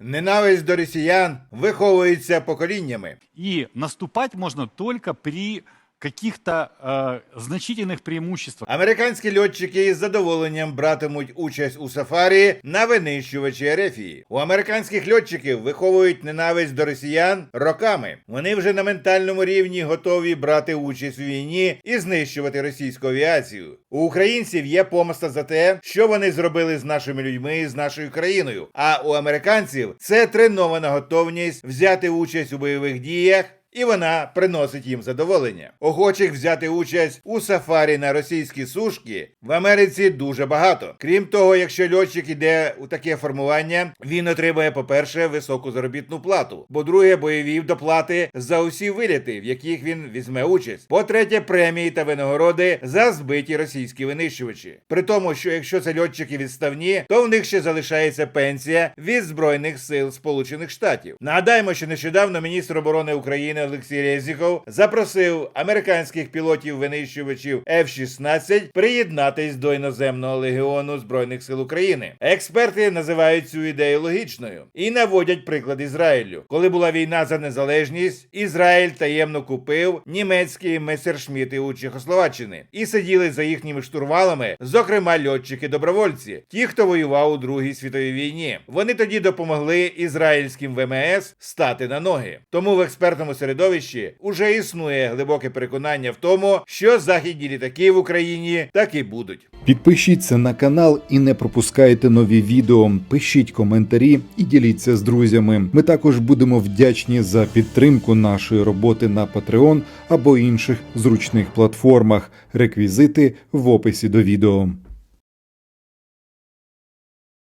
Ненависть до росіян виховується поколіннями. И наступать можно только при каких-то э, значительных преимуществах. Американські льотчики із задоволенням братимуть участь у сафарі на винищувачі Ерефії. У американських льотчиків виховують ненависть до росіян роками. Вони вже на ментальному рівні готові брати участь у війні і знищувати російську авіацію. У українців є помста за те, що вони зробили з нашими людьми і з нашою країною. А у американців це тренована готовність взяти участь у бойових діях. І вона приносить їм задоволення. Охочих взяти участь у сафарі на російські сушки в Америці дуже багато. Крім того, якщо льотчик іде у таке формування, він отримує, по-перше, високу заробітну плату. По-друге, бойові доплати за усі виліти, в яких він візьме участь. По-третє, премії та винагороди за збиті російські винищувачі. При тому, що якщо це льотчики відставні, то в них ще залишається пенсія від збройних сил Сполучених Штатів. Нагадаємо, що нещодавно міністр оборони України Олексій Резіков запросив американських пілотів винищувачів F-16 приєднатись до іноземного легіону збройних сил України. Експерти називають цю ідею логічною і наводять приклад Ізраїлю. Коли була війна за незалежність, Ізраїль таємно купив німецькі месершміти у Чехословаччини і сиділи за їхніми штурвалами, зокрема льотчики-добровольці, ті, хто воював у Другій світовій війні. Вони тоді допомогли ізраїльським ВМС стати на ноги. Тому в експертному середовищі уже існує глибоке переконання в тому, що західні літаки в Україні так і будуть. Підпишіться на канал і не пропускайте нові відео. Пишіть коментарі і діліться з друзями. Ми також будемо вдячні за підтримку нашої роботи на Patreon або інших зручних платформах. Реквізити в описі до відео.